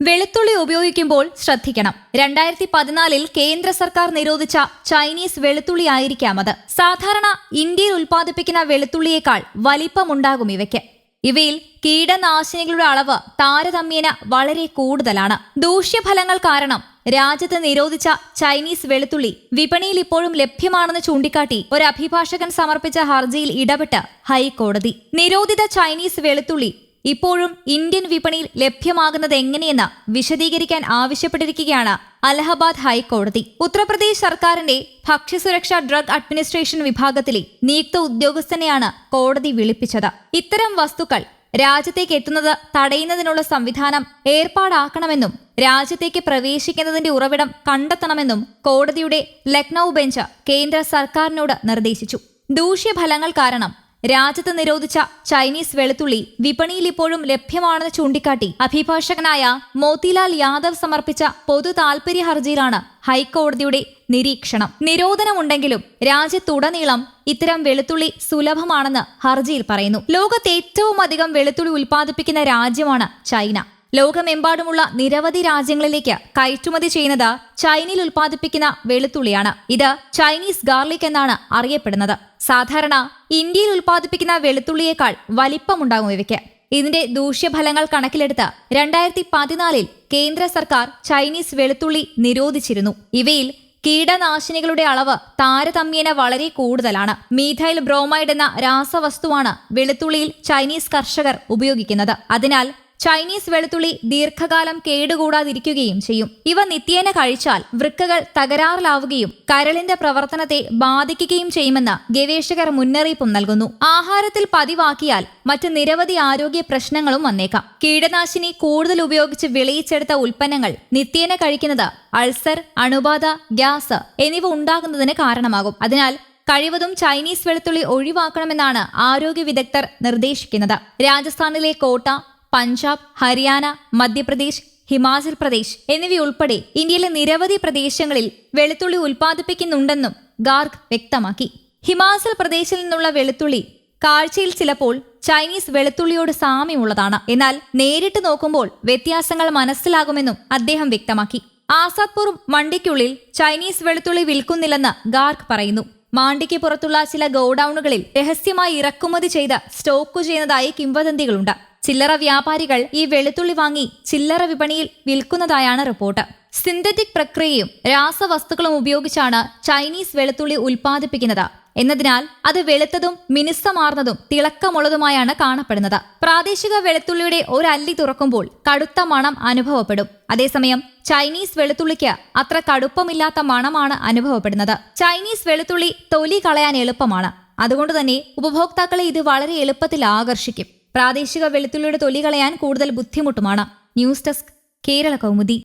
വെളുത്തുള്ളി ഉപയോഗിക്കുമ്പോൾ ശ്രദ്ധിക്കണം. രണ്ടായിരത്തി പതിനാലിൽ കേന്ദ്ര സർക്കാർ നിരോധിച്ച ചൈനീസ് വെളുത്തുള്ളി ആയിരിക്കാം അത്. സാധാരണ ഇന്ത്യയിൽ ഉൽപ്പാദിപ്പിക്കുന്ന വെളുത്തുള്ളിയേക്കാൾ വലിപ്പമുണ്ടാകും ഇവയ്ക്ക്. ഇവയിൽ കീടനാശിനികളുടെ അളവ് താരതമ്യേന വളരെ കൂടുതലാണ്. ദൂഷ്യഫലങ്ങൾ കാരണം രാജ്യത്ത് നിരോധിച്ച ചൈനീസ് വെളുത്തുള്ളി വിപണിയിൽ ഇപ്പോഴും ലഭ്യമാണെന്ന് ചൂണ്ടിക്കാട്ടി ഒരു അഭിഭാഷകൻ സമർപ്പിച്ച ഹർജിയിൽ ഇടപെട്ട് ഹൈക്കോടതി. നിരോധിത ചൈനീസ് വെളുത്തുള്ളി ഇപ്പോഴും ഇന്ത്യൻ വിപണിയിൽ ലഭ്യമാകുന്നത് എങ്ങനെയെന്ന് വിശദീകരിക്കാൻ ആവശ്യപ്പെട്ടിരിക്കുകയാണ് അലഹബാദ് ഹൈക്കോടതി. ഉത്തർപ്രദേശ് സർക്കാരിന്റെ ഭക്ഷ്യസുരക്ഷാ ഡ്രഗ് അഡ്മിനിസ്ട്രേഷൻ വിഭാഗത്തിലെ നിയുക്ത ഉദ്യോഗസ്ഥനെയാണ് കോടതി വിളിപ്പിച്ചത്. ഇത്തരം വസ്തുക്കൾ രാജ്യത്തേക്ക് എത്തുന്നത് തടയുന്നതിനുള്ള സംവിധാനം ഏർപ്പാടാക്കണമെന്നും രാജ്യത്തേക്ക് പ്രവേശിക്കുന്നതിന്റെ ഉറവിടം കണ്ടെത്തണമെന്നും കോടതിയുടെ ലക്നൌ ബെഞ്ച് കേന്ദ്ര സർക്കാരിനോട് നിർദ്ദേശിച്ചു. ദൂഷ്യഫലങ്ങൾ കാരണം രാജ്യത്ത് നിരോധിച്ച ചൈനീസ് വെളുത്തുള്ളി വിപണിയിൽ ഇപ്പോഴും ലഭ്യമാണെന്ന് ചൂണ്ടിക്കാട്ടി അഭിഭാഷകനായ മോത്തിലാൽ യാദവ് സമർപ്പിച്ച പൊതു താൽപര്യ ഹർജിയിലാണ് ഹൈക്കോടതിയുടെ നിരീക്ഷണം. നിരോധനമുണ്ടെങ്കിലും രാജ്യത്തുടനീളം ഇത്തരം വെളുത്തുള്ളി സുലഭമാണെന്ന് ഹർജിയിൽ പറയുന്നു. ലോകത്ത് ഏറ്റവും അധികം വെളുത്തുള്ളി ഉൽപ്പാദിപ്പിക്കുന്ന രാജ്യമാണ് ചൈന. ലോകമെമ്പാടുമുള്ള നിരവധി രാജ്യങ്ങളിലേക്ക് കയറ്റുമതി ചെയ്യുന്നത് ചൈനയിൽ ഉൽപ്പാദിപ്പിക്കുന്ന വെളുത്തുള്ളിയാണ്. ഇത് ചൈനീസ് ഗാർലിക് എന്നാണ് അറിയപ്പെടുന്നത്. സാധാരണ ഇന്ത്യയിൽ ഉൽപ്പാദിപ്പിക്കുന്ന വെളുത്തുള്ളിയേക്കാൾ വലിപ്പമുണ്ടാകും ഇവയ്ക്ക്. ഇതിന്റെ ദൂഷ്യഫലങ്ങൾ കണക്കിലെടുത്ത് രണ്ടായിരത്തി പതിനാലിൽ കേന്ദ്ര സർക്കാർ ചൈനീസ് വെളുത്തുള്ളി നിരോധിച്ചിരുന്നു. ഇവയിൽ കീടനാശിനികളുടെ അളവ് താരതമ്യേന വളരെ കൂടുതലാണ്. മീഥൈൽ ബ്രോമൈഡ് എന്ന രാസവസ്തുവാണ് വെളുത്തുള്ളിയിൽ ചൈനീസ് കർഷകർ ഉപയോഗിക്കുന്നത്. അതിനാൽ ചൈനീസ് വെളുത്തുള്ളി ദീർഘകാലം കേടുകൂടാതിരിക്കുകയും ചെയ്യും. ഇവ നിത്യേന കഴിച്ചാൽ വൃക്കകൾ തകരാറിലാവുകയും കരളിന്റെ പ്രവർത്തനത്തെ ബാധിക്കുകയും ചെയ്യുമെന്ന് ഗവേഷകർ മുന്നറിയിപ്പും നൽകുന്നു. ആഹാരത്തിൽ പതിവാക്കിയാൽ മറ്റ് നിരവധി ആരോഗ്യ പ്രശ്നങ്ങളും വന്നേക്കാം. കീടനാശിനി കൂടുതൽ ഉപയോഗിച്ച് വിളയിച്ചെടുത്ത ഉൽപ്പന്നങ്ങൾ നിത്യേന കഴിക്കുന്നത് അൾസർ അണുബാധ ഗ്യാസ് എന്നിവ ഉണ്ടാകുന്നതിന് കാരണമാകും. അതിനാൽ കഴിവതും ചൈനീസ് വെളുത്തുള്ളി ഒഴിവാക്കണമെന്നാണ് ആരോഗ്യ വിദഗ്ധർ നിർദ്ദേശിക്കുന്നത്. രാജസ്ഥാനിലെ കോട്ട പഞ്ചാബ് ഹരിയാന മധ്യപ്രദേശ് ഹിമാചൽ പ്രദേശ് എന്നിവയുൾപ്പെടെ ഇന്ത്യയിലെ നിരവധി പ്രദേശങ്ങളിൽ വെളുത്തുള്ളി ഉൽപ്പാദിപ്പിക്കുന്നുണ്ടെന്നും ഗാർഗ് വ്യക്തമാക്കി. ഹിമാചൽ പ്രദേശിൽ നിന്നുള്ള വെളുത്തുള്ളി കാഴ്ചയിൽ ചിലപ്പോൾ ചൈനീസ് വെളുത്തുള്ളിയോട് സാമ്യമുള്ളതാണ്. എന്നാൽ നേരിട്ട് നോക്കുമ്പോൾ വ്യത്യാസങ്ങൾ മനസ്സിലാകുമെന്നും അദ്ദേഹം വ്യക്തമാക്കി. ആസാദ്പൂർ മണ്ടിക്കുള്ളിൽ ചൈനീസ് വെളുത്തുള്ളി വിൽക്കുന്നില്ലെന്ന് ഗാർഗ് പറയുന്നു. മാണ്ടിക്ക് പുറത്തുള്ള ചില ഗോഡൌണുകളിൽ രഹസ്യമായി ഇറക്കുമതി ചെയ്ത് സ്റ്റോക്ക് ചെയ്യുന്നതായി കിംവദന്തികളുണ്ട്. ചില്ലറ വ്യാപാരികൾ ഈ വെളുത്തുള്ളി വാങ്ങി ചില്ലറ വിപണിയിൽ വിൽക്കുന്നതായാണ് റിപ്പോർട്ട്. സിന്തറ്റിക് പ്രക്രിയയും രാസവസ്തുക്കളും ഉപയോഗിച്ചാണ് ചൈനീസ് വെളുത്തുള്ളി ഉൽപ്പാദിപ്പിക്കുന്നത്. എന്നതിനാൽ അത് വെളുത്തതും മിനുസമാർന്നതും തിളക്കമുള്ളതുമായാണ് കാണപ്പെടുന്നത്. പ്രാദേശിക വെളുത്തുള്ളിയുടെ ഒരല്ലി തുറക്കുമ്പോൾ കടുത്ത മണം അനുഭവപ്പെടും. അതേസമയം ചൈനീസ് വെളുത്തുള്ളിക്ക് അത്ര കടുപ്പമില്ലാത്ത മണമാണ് അനുഭവപ്പെടുന്നത്. ചൈനീസ് വെളുത്തുള്ളി തൊലി കളയാൻ എളുപ്പമാണ്. അതുകൊണ്ട് തന്നെ ഉപഭോക്താക്കളെ ഇത് വളരെ എളുപ്പത്തിൽ ആകർഷിക്കും. പ്രാദേശിക വെളുത്തുള്ളിയുടെ തൊലി കളയാൻ കൂടുതൽ ബുദ്ധിമുട്ടുമാണ്. News desk Kerala Kaumudi.